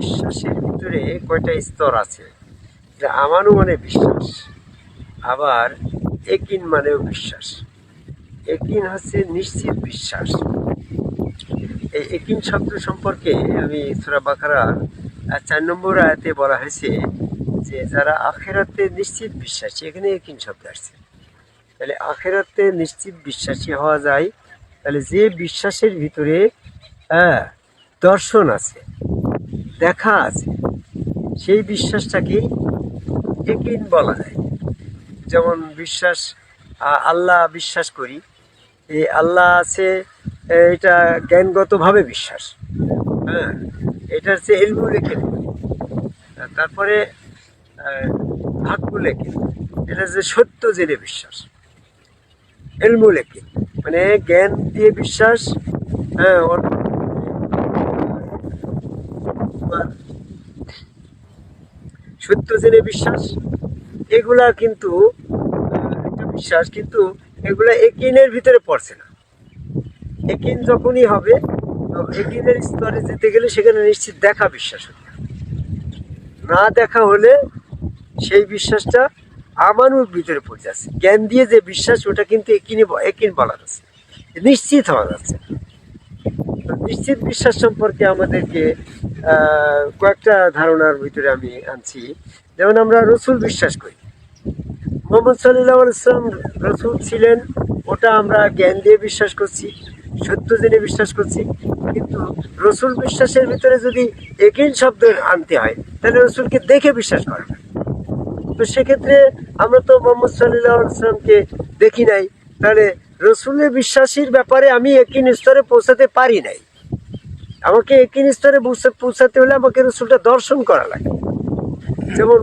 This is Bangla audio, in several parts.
বিশ্বাসের ভিতরে কয়টা স্তর আছে? যে আমানু মানে বিশ্বাস আবার একিন মানেও বিশ্বাস। একিন হচ্ছে নিশ্চিত বিশ্বাস। এই একিন শব্দ সম্পর্কে আমি সুরা বাখারার আহ, চার নম্বর আয়াতে বলা হয়েছে যে যারা আখেরাতে নিশ্চিত বিশ্বাসী এখানে একিন শব্দ আসছে। তাহলে আখেরাতে নিশ্চিত বিশ্বাসী হওয়া যায় তাহলে যে বিশ্বাসের ভিতরে হ্যাঁ দর্শন আছে দেখা আছে। সেই বিশ্বাসটাকে একিন বলা যায় যেমন বিশ্বাস আল্লাহ বিশ্বাস করি। এই আল্লাহ আছে এটা জ্ঞানগতভাবে বিশ্বাস। হ্যাঁ এটা হচ্ছে এলমু লেখে তারপরে হাক্কু লেখে এটা হচ্ছে সত্য জেনে বিশ্বাস। এলমু লেখে মানে জ্ঞান দিয়ে বিশ্বাস হ্যাঁ ওর- সত্য জেনে বিশ্বাস, এগুলা কিন্তু বিশ্বাস, কিন্তু এগুলা একিনের ভিতরে পড়ছে না। একিন যখনই হবে একিনের স্তরে যেতে গেলে সেখানে নিশ্চিত দেখা বিশ্বাস হতে। না দেখা হলে সেই বিশ্বাসটা আমানুর ভিতরে পড়ে যাচ্ছে। জ্ঞান দিয়ে যে বিশ্বাস, ওটা কিন্তু একিনে একিন বলা যাচ্ছে। নিশ্চিত হওয়া যাচ্ছে। নিশ্চিত বিশ্বাস সম্পর্কে আমাদেরকে কয়েকটা ধারণার ভিতরে আমি আনছি। যেমন আমরা রসুল বিশ্বাস করি। মোহাম্মদ সাল্লাহ ইসলাম রসুল ছিলেন, ওটা আমরা জ্ঞান দিয়ে বিশ্বাস করছি, সত্য জেনে বিশ্বাস করছি। কিন্তু রসুল বিশ্বাসের ভিতরে যদি একিন শব্দ আনতে হয়, তাহলে রসুলকে দেখে বিশ্বাস করা তো সেক্ষেত্রে আমরা তো মোহাম্মদ সাল্লাহ ইসলামকে দেখি নাই। তাহলে রসুলের বিশ্বাসীর ব্যাপারে আমি একিন স্তরে পৌঁছাতে পারি নাই। আমাকে একই স্তরে পৌঁছাতে হলে আমাকে রসুলটা দর্শন করা লাগে। যেমন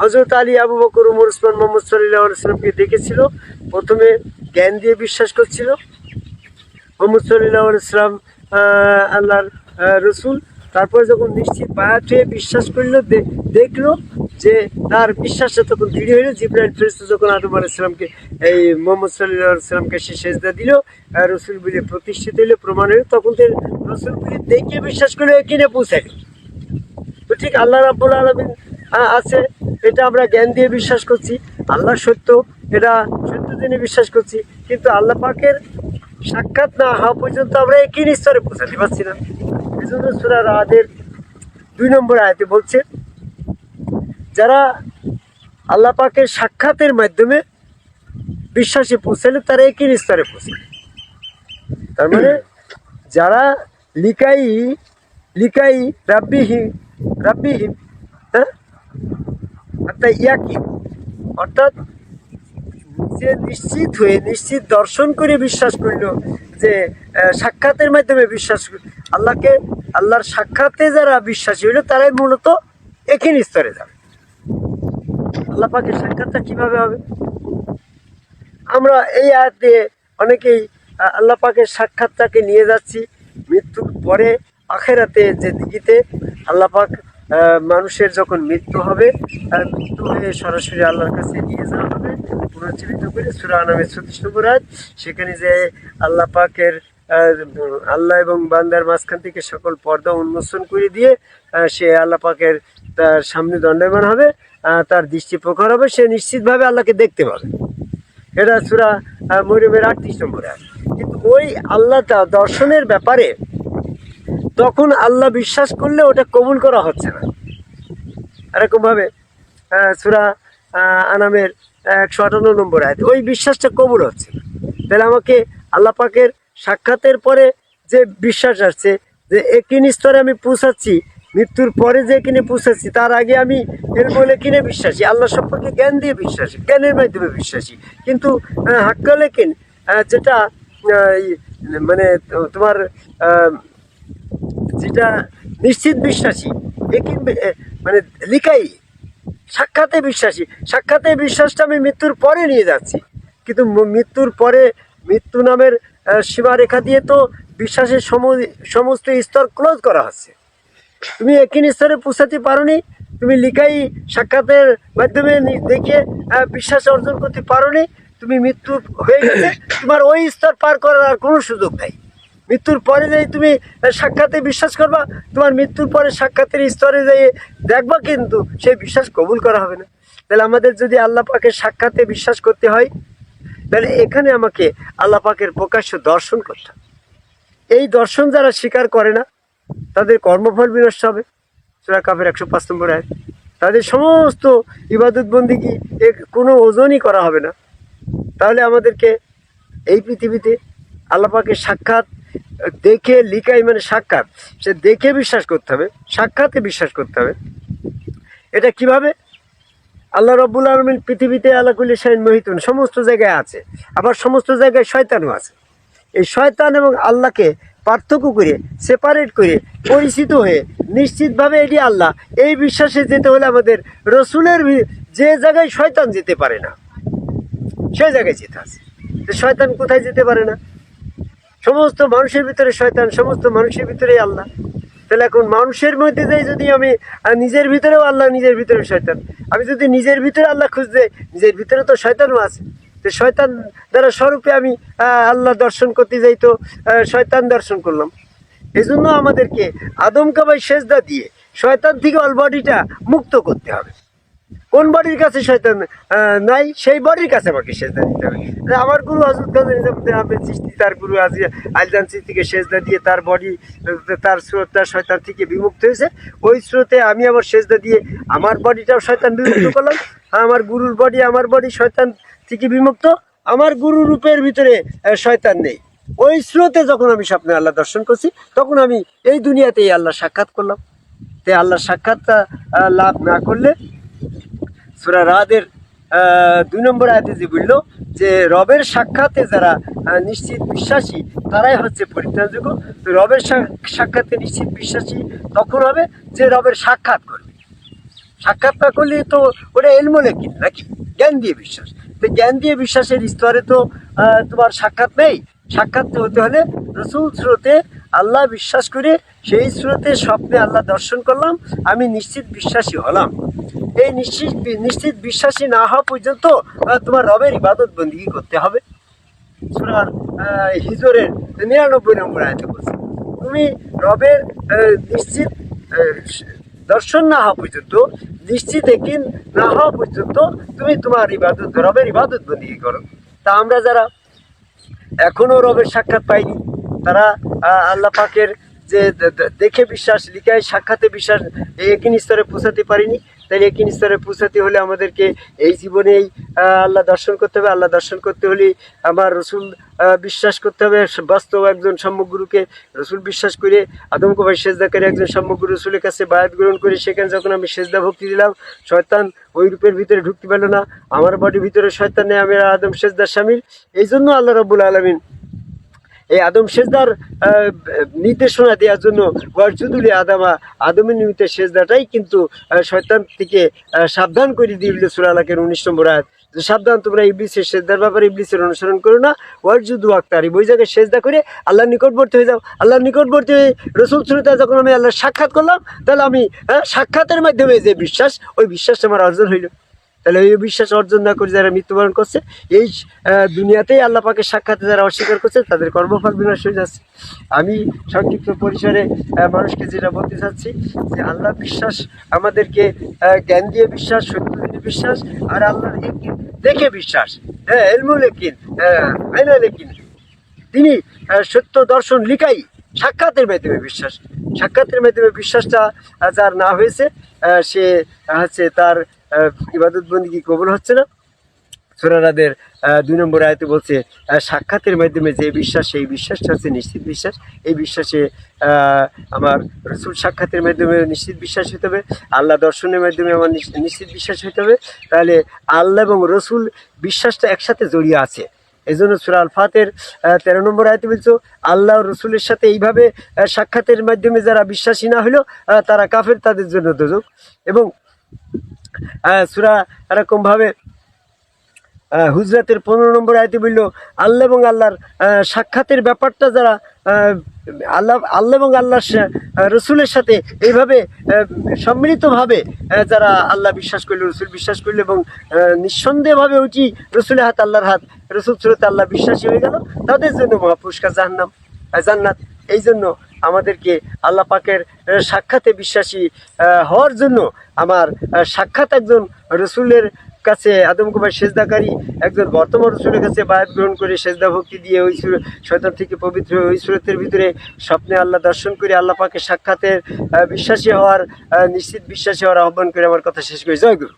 হজরত আলী আবু বকর, উমর, উসমান, মোহাম্মদ সাল্লাহ ইসলামকে দেখেছিল, প্রথমে জ্ঞান দিয়ে বিশ্বাস করছিল। মোহাম্মদ সাল্লাহ ইসলাম আল্লাহর রসুল তারপরে যখন নিশ্চিত বায়াত হয়ে বিশ্বাস করল দেখল যে তার বিশ্বাসটা তখন দৃঢ় হইল। জিব্রাইল ফেরিস্তা যখন আদম আলাইসালামকে এই মোহাম্মদ সাল্লাহ সাল্লামকে সে সেজদা দিল রসুল বলে প্রতিষ্ঠিত হইল, প্রমাণ হইল, তখন তো রসুল বলে দেখে বিশ্বাস করল কিনে পৌঁছাইলো তো ঠিক আল্লাহ রাব্বুল আলমিন আছে, এটা আমরা জ্ঞান দিয়ে বিশ্বাস করছি। আল্লাহ সত্য, এটা সত্য জেনে বিশ্বাস করছি। কিন্তু আল্লাহ পাকের সাক্ষাৎ না হওয়া পর্যন্ত আমরা একই স্তরে পৌঁছাতে পারছি না। দুই নম্বর আয়তে বলছে, যারা আল্লাহ পাকের সাক্ষাতের মাধ্যমে বিশ্বাসে পৌঁছালে তারা একই স্তরে পৌঁছে তার মানে যারা লিকাই লিকাই রাব্বিহি রাব্বিহীন হ্যাঁ? অর্থাৎ ইয়াকি, অর্থাৎ যে নিশ্চিত হয়ে, নিশ্চিত দর্শন করে বিশ্বাস করল যে সাক্ষাতের মাধ্যমে বিশ্বাস আল্লাহকে, আল্লাহর সাক্ষাতে যারা বিশ্বাসী হইল, তারাই মূলত একই স্তরে যাবে। আল্লাহ পাকের সাক্ষাৎটা কীভাবে হবে? আমরা এই আয় দিয়ে অনেকেই আল্লাহ পাকের সাক্ষাৎটাকে নিয়ে যাচ্ছি। মৃত্যুর পরে, আখেরাতে যে দিঘিতে আল্লাহ পাক মানুষের যখন মৃত্যু হবে আর মৃত্যু হয়ে সরাসরি আল্লাহর কাছে নিয়ে যাওয়া হবে। পুনর্জীবিত করে সুরা ছত্রিশ নম্বর আয়াত, সেখানে যে আল্লাহ পাকের আল্লাহ এবং বান্দার মাঝখান থেকে সকল পর্দা উন্মোচন করে দিয়ে সে আল্লাহ পাকের তার সামনে দণ্ডায়মান হবে তার দৃষ্টি প্রখর হবে, সে নিশ্চিতভাবে আল্লাহকে দেখতে পাবে এটা সুরা মরিয়মের আটত্রিশ নম্বর। কিন্তু ওই আল্লাহ দর্শনের ব্যাপারে তখন আল্লাহ বিশ্বাস করলে ওটা কবুল করা হচ্ছে না এরকমভাবে সুরা আনামের একশো আটান্ন নম্বর আয় ওই বিশ্বাসটা কবুল হচ্ছে না। তাহলে আমাকে আল্লাহ পাকের সাক্ষাতের পরে যে বিশ্বাস আসছে যে একই স্তরে আমি পৌঁছাচ্ছি, মৃত্যুর পরে যে কিনে পৌঁছাচ্ছি, তার আগে আমি এর বলে কিনে বিশ্বাসী? আল্লাহ সম্পর্কে জ্ঞান দিয়ে বিশ্বাসী, জ্ঞানের মাধ্যমে বিশ্বাসী। কিন্তু হাক্কালে কিন যেটা মানে তোমার যেটা নিশ্চিত বিশ্বাসী একই মানে লিখাই, সাক্ষাতে বিশ্বাসী। সাক্ষাতে বিশ্বাসটা আমি মৃত্যুর পরে নিয়ে যাচ্ছি। কিন্তু মৃত্যুর পরে, মৃত্যু নামের সীমারেখা দিয়ে তো বিশ্বাসের সম- সমস্ত স্তর ক্লোজ করা হচ্ছে। তুমি একই স্তরে পৌঁছাতে পারোনি, তুমি লিখাই সাক্ষাতের মাধ্যমে দেখে বিশ্বাস অর্জন করতে পারোনি, তুমি মৃত্যু হয়ে গেছে, তোমার ওই স্তর পার করার আর কোনো সুযোগ নাই। মৃত্যুর পরে যাই তুমি সাক্ষাতে বিশ্বাস করবা, তোমার মৃত্যুর পরে সাক্ষাতের স্তরে যাই দেখবা কিন্তু, সেই বিশ্বাস কবুল করা হবে না। তাহলে আমাদের যদি আল্লাহ পাকে সাক্ষাতে বিশ্বাস করতে হয় তাহলে এখানে আমাকে আল্লাহ পাকের প্রকাশ্য দর্শন করতে হবে। এই দর্শন যারা স্বীকার করে না, তাদের কর্মফল বিনষ্ট হবে। সুরা কাপের একশো পাঁচ নম্বর আয় তাদের সমস্ত ইবাদত বন্দিগি এ কোনো ওজনই করা হবে না। তাহলে আমাদেরকে এই পৃথিবীতে আল্লাপাকের সাক্ষাৎ, দেখে, লিখাই মানে সাক্ষাৎ। সে দেখে বিশ্বাস করতে হবে, সাক্ষাতে বিশ্বাস করতে হবে। এটা কীভাবে? আল্লাহ রব্বুল আলমিন পৃথিবীতে আল্লাকুল্লি শাহিন মহিতুন সমস্ত জায়গায় আছে, আবার সমস্ত জায়গায় শয়তানও আছে। এই শয়তান এবং আল্লাহকে পার্থক্য করে সেপারেট করে, পরিচিত হয়ে নিশ্চিতভাবে এটি আল্লাহ। এই বিশ্বাসে যেতে হলে আমাদের রসুলের যে জায়গায় শয়তান যেতে পারে না সেই জায়গায় যেতে আছে। শয়তান কোথায় যেতে পারে না? সমস্ত মানুষের ভিতরে শয়তান, সমস্ত মানুষের ভিতরে আল্লাহ। তাহলে এখন মানুষের মধ্যে যাই যদি আমি নিজের ভিতরেও আল্লাহ নিজের ভিতরে শয়তান। আমি যদি নিজের ভিতরে আল্লাহ খুঁজতে, নিজের ভিতরে তো শয়তানও আছে। তো শয়তান দ্বারা স্বরূপে আমি আল্লাহ দর্শন করতে যাই তো শয়তান দর্শন করলাম। এজন্য জন্য আমাদেরকে আদমকাবাই সেজদা দিয়ে শয়তান থেকে অল বডিটা মুক্ত করতে হবে। কোন বডির কাছে শয়তান নাই, সেই বডির কাছে আমাকে সেজদা দিতে হবে। আমার গুরু হজরত নিজামুদ্দিন আহমেদ তার গুরু আজি আলজান চিস্তিকে সেজদা দিয়ে তার বডি, তার স্রোতটা শয়তান থেকে বিমুক্ত হয়েছে। ওই স্রোতে আমি আবার সেজদা দিয়ে আমার বডিটাও শয়তান বিমুক্ত করলাম। আমার গুরুর বডি, আমার বডি শয়তান থেকে বিমুক্ত। আমার গুরু রূপের ভিতরে শয়তান নেই। ওই স্রোতে যখন আমি স্বপ্নে আল্লাহ দর্শন করছি, তখন আমি এই দুনিয়াতেই আল্লাহ সাক্ষাৎ করলাম। তে আল্লাহ সাক্ষাৎটা লাভ না করলে সুরা রাদের দুই নম্বর আয়াতে যে বলল যে রবের সাক্ষাতে যারা নিশ্চিত বিশ্বাসী, তারাই হচ্ছে পরিত্রাণযোগ্য তো রবের সাক্ষাতে নিশ্চিত বিশ্বাসী তখন হবে যে রবের সাক্ষাৎ করবে। সাক্ষাৎ না করলে তো ওটা এলমোলে কিন নাকি? জ্ঞান দিয়ে বিশ্বাস। তো জ্ঞান দিয়ে বিশ্বাসের স্তরে তো তোমার সাক্ষাৎ নেই সাক্ষাৎ হতে হলে রসুল স্রোতে আল্লাহ বিশ্বাস করে সেই স্রোতে স্বপ্নে আল্লাহ দর্শন করলাম, আমি নিশ্চিত বিশ্বাসী হলাম। এই নিশ্চিত নিশ্চিত বিশ্বাসী না হওয়া পর্যন্ত তোমার রবের ইবাদত বন্দিগি করতে হবে। হিজরের নিরানব্বই নম্বর আয়তে বলছে, তুমি রবের নিশ্চিত দর্শন না হওয়া পর্যন্ত, নিশ্চিত একিন না হওয়া পর্যন্ত তুমি তোমার ইবাদত, রবের ইবাদত বন্দি করো। তা আমরা যারা এখনও রবের সাক্ষাৎ পায়নি তারা আল্লাহ পাকের যে দেখে বিশ্বাস, লিখায় সাক্ষাতে বিশ্বাস একই স্তরে পৌঁছাতে পারিনি। তাই একিন স্তরে পৌঁছাতে হলে আমাদেরকে এই জীবনেই আল্লাহ দর্শন করতে হবে। আল্লাহ দর্শন করতে হলে আমার রসুল বিশ্বাস করতে হবে। বাস্তব একজন সম্যগুরুকে রসুল বিশ্বাস করে আদম কবাই সেজদা করে একজন সম্যগুরু রসুলের কাছে বায়াত গ্রহণ করে সেখানে যখন আমি সেজদা ভক্তি দিলাম, শয়তান ওই রূপের ভিতরে ঢুকতে পারল না। আমার বডির ভিতরে শয়তান নেই, আমি আদম সেজদার স্বামীর। এই জন্য আল্লাহ রব্বুল আলমিন এই আদম সেজদার নির্দেশনা দেওয়ার জন্য ওয়ারজুদুলি আদামা আদমের নিমিত্তে সেজদাটাই কিন্তু শয়তান থেকে সাবধান করে দিল সুরালাকের উনিশ নম্বর আয়াত। সাবধান, তোমরা ইবলিসের সেজদার ব্যাপারে ইবলিসের অনুসরণ করো না। ওয়ারজুদু আক্তারি ওই জায়গায় সেজদা করে আল্লাহর নিকটবর্তী হয়ে যাও। আল্লাহর নিকটবর্তী হয়ে রসুল শ্রোতা যখন আমি আল্লাহর সাক্ষাৎ করলাম, তাহলে আমি সাক্ষাতের মাধ্যমে যে বিশ্বাস, ওই বিশ্বাসটা আমার অর্জন হইল। তাহলে এই বিশ্বাস অর্জন না করে যারা মৃত্যুবরণ করছে, এই দুনিয়াতেই আল্লাহ পাকের সাক্ষাতে যারা অস্বীকার করছে, তাদের কর্মফল বিনাশ হয়ে যাচ্ছে। আমি সংক্ষিপ্ত পরিসরে মানুষকে যেটা বলতে চাচ্ছি, যে আল্লাহ বিশ্বাস, আমাদেরকে জ্ঞান দিয়ে বিশ্বাস সত্য দিয়ে বিশ্বাস, আর আল্লাহর একিন দেখে বিশ্বাস। হ্যাঁ এলমুল একিন হ্যাঁ আইনাল তিনি সত্য দর্শন লিখাই সাক্ষাতের মাধ্যমে বিশ্বাস। সাক্ষাতের মাধ্যমে বিশ্বাসটা যার না হয়েছে সে, হচ্ছে তার ইবাদত বন্দি কবুল হচ্ছে না? সুরারাদের দুই নম্বর আয়তে বলছে সাক্ষাতের মাধ্যমে যে বিশ্বাস, সেই বিশ্বাসটা হচ্ছে নিশ্চিত বিশ্বাস। এই বিশ্বাসে আমার রসুল সাক্ষাতের মাধ্যমে নিশ্চিত বিশ্বাস হতে হবে, আল্লাহ দর্শনের মাধ্যমে আমার নিশ্চিত বিশ্বাস হতে হবে। তাহলে আল্লাহ এবং রসুল বিশ্বাসটা একসাথে জড়িয়ে আছে। এই জন্য সুরা আল ফাতের তেরো নম্বর আয়তে বলছো, আল্লাহ রসুলের সাথে এইভাবে সাক্ষাতের মাধ্যমে যারা বিশ্বাসী না হলো তারা কাফের, তাদের জন্য দোজক। এবং সুরা এরকমভাবে হুজরাতের পনেরো নম্বর আয়তে বলল আল্লাহ এবং আল্লাহর সাক্ষাতের ব্যাপারটা যারা আল্লাহ আল্লাহ এবং আহ, রসুলের সাথে এইভাবে সম্মিলিতভাবে যারা আল্লাহ বিশ্বাস করল রসুল বিশ্বাস করল এবং নিঃসন্দেহভাবে ওইটি রসুলের হাত আল্লাহর হাত রসুল সুরতে আল্লাহ বিশ্বাসী হয়ে গেল তাদের জন্য মহাপুরস্কার জাহান্নাম জান্নাত। এই জন্য আমাদেরকে আল্লাহ পাকের সাক্ষাতে বিশ্বাসী হওয়ার জন্য আমার সাক্ষাৎ একজন রসুলের কাছে, আদম কুমার সেজদাকারী একজন বর্তমান রসুলের কাছে বায়াত গ্রহণ করে সেজদা ভক্তি দিয়ে ওই সুর- শয়তান থেকে পবিত্র ওই সুরতের ভিতরে স্বপ্নে আল্লাহ দর্শন করে আল্লাহ পাকে সাক্ষাতের বিশ্বাসী হওয়ার নিশ্চিত বিশ্বাসী হওয়ার আহ্বান করে আমার কথা শেষ করি। জয় গুরু।